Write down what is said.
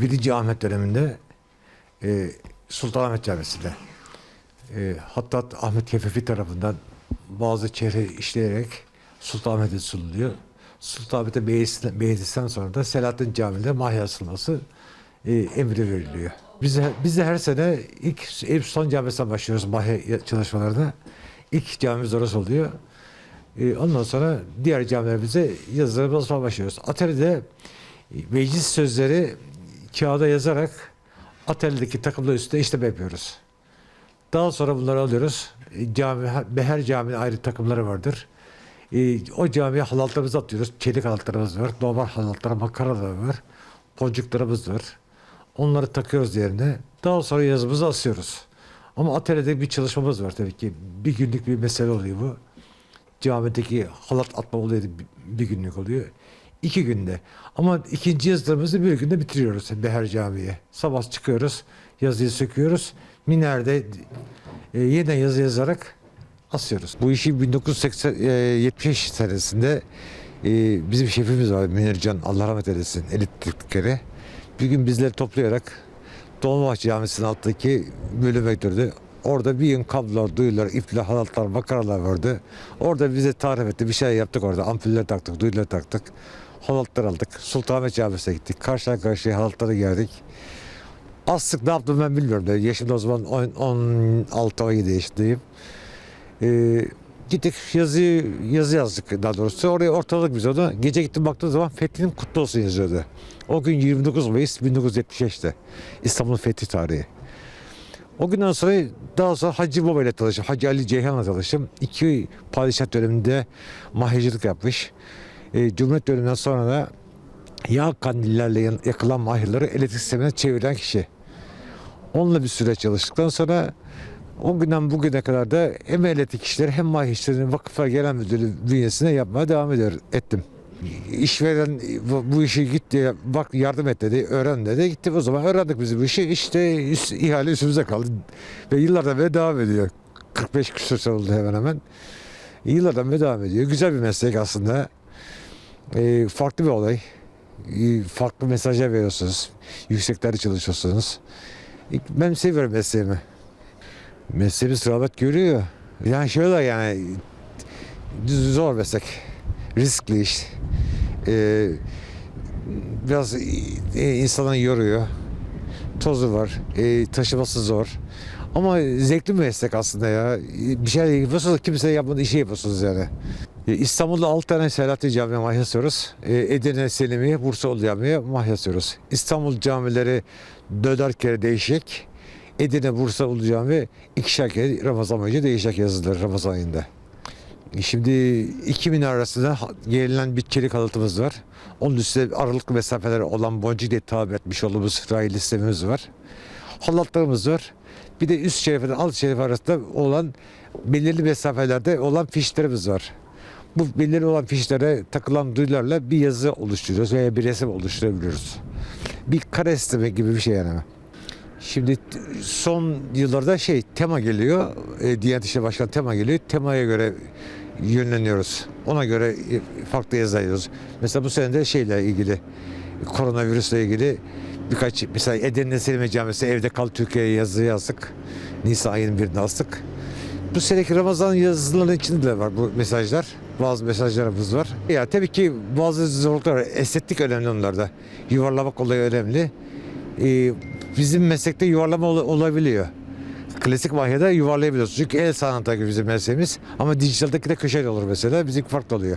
Birinci Ahmet döneminde e, Sultanahmet Camisi'nde e, Hattat Ahmet Kefefi tarafından bazı çehre işleyerek Sultanahmet'e sunuluyor. Sultanahmet'e beğendikten sonra da Selahattin Camii'nde mahya asılması e, emri veriliyor. Biz de, biz de her sene ilk Eyüp Sultan Camisi'nden başlıyoruz mahya çalışmalarına. İlk camimiz orası oluyor. E, ondan sonra diğer camilerimize yazılarımız falan başlıyoruz. Atölyede e, meclis sözleri kağıda yazarak atölyedeki takımlar üstünde işlem yapıyoruz. Daha sonra bunları alıyoruz. E, Cami, her caminin ayrı takımları vardır. E, o camiye halatlarımızı atıyoruz. Çelik halatlarımız var. Normal halatlar, makaralar var. Boncuklarımız var. Onları takıyoruz yerine. Daha sonra yazımızı asıyoruz. Ama atölyede bir çalışmamız var tabii ki. Bir günlük bir mesele oluyor bu. Camideki halat atma olayı bir günlük oluyor. İki günde. Ama ikinci yazılarımızı bir günde bitiriyoruz Beher Camii'ye. Sabah çıkıyoruz, yazıyı söküyoruz. Minerde e, yeniden yazı yazarak asıyoruz. Bu işi 1970 senesinde e, bizim şefimiz var Münircan Allah rahmet eylesin elektrikleri. Bir gün bizleri toplayarak Dolmabahçe Camisi'nin alttaki bölüme götürdü. Orada bir gün kablolar, duyular, ipler, halatlar, makaralar vardı. Orada bize tarif etti. Bir şey yaptık orada. Ampuller taktık, duyular taktık. Halatlar aldık. Sultanahmet Camisi'ne gittik. Karşıya karşıya halatlara geldik. Astık ne yaptım ben bilmiyorum. Da. Yaşım o zaman 16-17 yaşındayım. Ee, gittik yazı yazı yazdık daha doğrusu. Oraya ortaladık biz onu. Gece gittim baktığım zaman Fethi'nin kutlu olsun yazıyordu. O gün 29 Mayıs 1975'te. İstanbul Fethi tarihi. O günden sonra daha sonra Hacı Baba ile tanıştım. Hacı Ali Ceyhan'la tanıştım. İki padişah döneminde mahyacılık yapmış. E, Cumhuriyet döneminden sonra da yağ kandillerle yakılan mahirleri elektrik sistemine çeviren kişi. Onunla bir süre çalıştıktan sonra o günden bugüne kadar da hem elektrik işleri hem mahir işlerini vakıfa gelen müdürlüğü bünyesine yapmaya devam ediyor, ettim. İşveren bu, işi git diye bak yardım et dedi, öğren dedi. Gittim o zaman öğrendik biz bu işi. İşte üst, ihale üstümüze kaldı. Ve yıllardan beri devam ediyor. 45 küsur sene oldu hemen hemen. Yıllardan beri devam ediyor. Güzel bir meslek aslında. Ee, farklı bir olay. Ee, farklı mesajlar veriyorsunuz. Yükseklerde çalışıyorsunuz. Ben seviyorum mesleğimi. Mesleğimiz rağbet görüyor. Yani şöyle yani zor meslek. Riskli iş. Ee, biraz e, insanı yoruyor. Tozu var. E, taşıması zor. Ama zevkli bir meslek aslında ya. Bir şey yapıyorsunuz kimse yapmadığı işi yapıyorsunuz yani. E, İstanbul'da 6 tane Selahattin Camii mahyasıyoruz. E, Edirne Selimiye, Bursa Camii'ye mahyasıyoruz. İstanbul camileri döner kere değişik. Edirne, Bursa Ulu Camii ikişer kere Ramazan boyunca değişik yazılır Ramazan ayında. Şimdi iki min arasında ha- gerilen bir çelik halatımız var. Onun üstünde aralıklı mesafeleri olan boncuk diye tabir etmiş olduğumuz raylı sistemimiz var. Halatlarımız var. Bir de üst şerifle alt şerif arasında olan belirli mesafelerde olan fişlerimiz var. Bu belirli olan fişlere takılan duyularla bir yazı oluşturuyoruz veya bir resim oluşturabiliyoruz. Bir kare sistemi gibi bir şey yani. Şimdi son yıllarda şey tema geliyor. E, Diyanet İşleri Başkanı tema geliyor. Temaya göre yönleniyoruz. Ona göre e, farklı yazı yazıyoruz. Mesela bu sene de şeyle ilgili koronavirüsle ilgili birkaç mesela Edirne Selime Camisi evde kal Türkiye'ye yazı yazdık. Nisan ayının birinde astık. Bu seneki Ramazan yazılarının içinde de var bu mesajlar. Bazı mesajlarımız var. Ya tabii ki bazı zorluklar var. Estetik önemli onlarda. Yuvarlamak olayı önemli. Ee, bizim meslekte yuvarlama ol- olabiliyor. Klasik mahyada yuvarlayabiliyoruz. Çünkü el sanatı bizim mesleğimiz. Ama dijitaldeki de köşeli olur mesela. Bizim farklı oluyor.